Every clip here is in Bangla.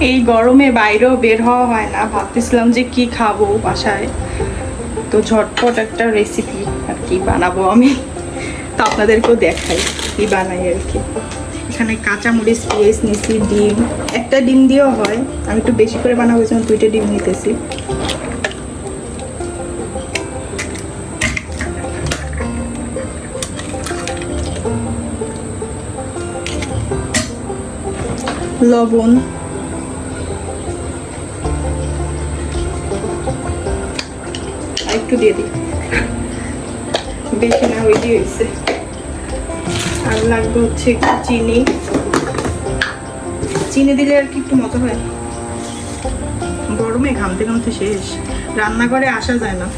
এই গরমে বাইরেও বের হওয়া হয় না। ভাবতেছিলাম যে কি খাব বাসায়। তো ঝটপট একটা রেসিপি আর কি বানাবো আমি। তো আপনাদেরকেও দেখাই কি বানাই আর কি। এখানে কাঁচামরিচ, পেঁয়াজ নিছি ডিম। একটা ডিম দিয়েও হয়। আমি একটু বেশি করে বানাবো জন্য দুইটা ডিম নিতেছি লবণ একটু দিয়ে দিই। বেশি না, ওই দিয়ে হয়েছে আর লাগবে হচ্ছে একটু চিনি। চিনি দিলে আর কি একটু মজা হয়। গরমে ঘামতে ঘামতে শেষ। রান্নাঘরে আসা যায় না।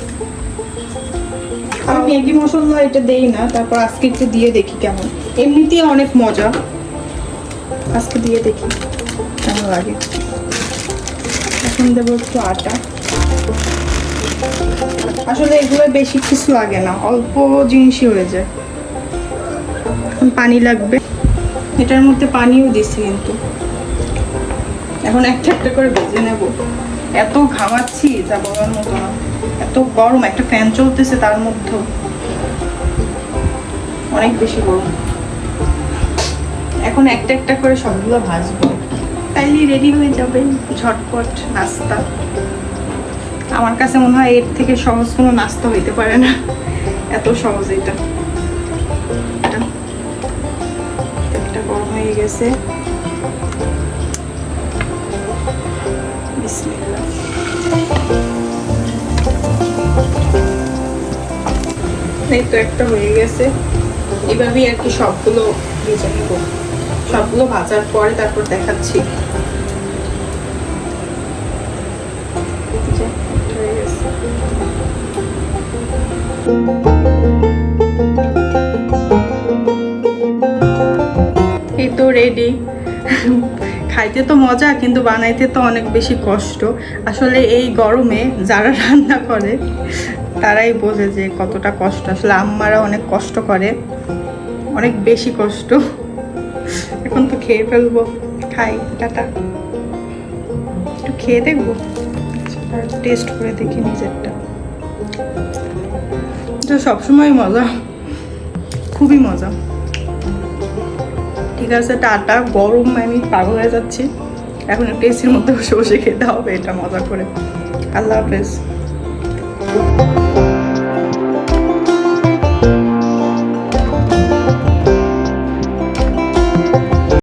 আমি ম্যাগি মশলা এটা দেই না, তারপর আজকে একটু দিয়ে দেখি কেমন। এমনিতেই অনেক মজা। আজকে দিয়ে দেখি কেমন লাগে। এখন দেবো একটু আটা। আসলে এগুলো বেশি কিছু লাগে না, অল্প জিনিসই হয়ে যায়। পানি লাগবে। এটার মধ্যে পানিও দিছি কিন্তু। এখন একটা একটা করে ভেজে নেব। এত ঘামাচ্ছি, যা বলার মতো না। এত গরম, একটা ফ্যান চলতেছে তার মধ্যেও। অনেক বেশি গরম। এখন একটা একটা করে সবগুলো ভাজবো। তাইলে রেডি হয়ে যাবে ঝটপট নাস্তা। আমার কাছে মনে হয় এর থেকে সহজ কোনো নাস্তা হইতে পারে না। এত সহজ এটা। এভাবেই আর কি সবগুলো সবগুলো ভাজার পরে তারপর দেখাচ্ছি। এই তো রেডি খাইতে তো মজা, কিন্তু বানাইতে তো অনেক বেশি কষ্ট। আসলে এই গরমে যারা রান্না করে, তারাই বোঝে যে কতটা কষ্ট। আসলে আম্মারা অনেক কষ্ট করে, অনেক বেশি কষ্ট। এখন তো খেয়ে ফেলব। খাই, টাটা। একটু খেয়ে দেখব। টেস্ট করে দেখি নিজেরটা। এটা সবসময় মজা। খুবই মজা। ঠিক আছে, টাটা। গরম আমি পাগল হয়ে যাচ্ছি। এখন একটু এসির মধ্যে বসে বসে খেতে হবে, এটা মজা করে। আল্লাহ হাফেজ।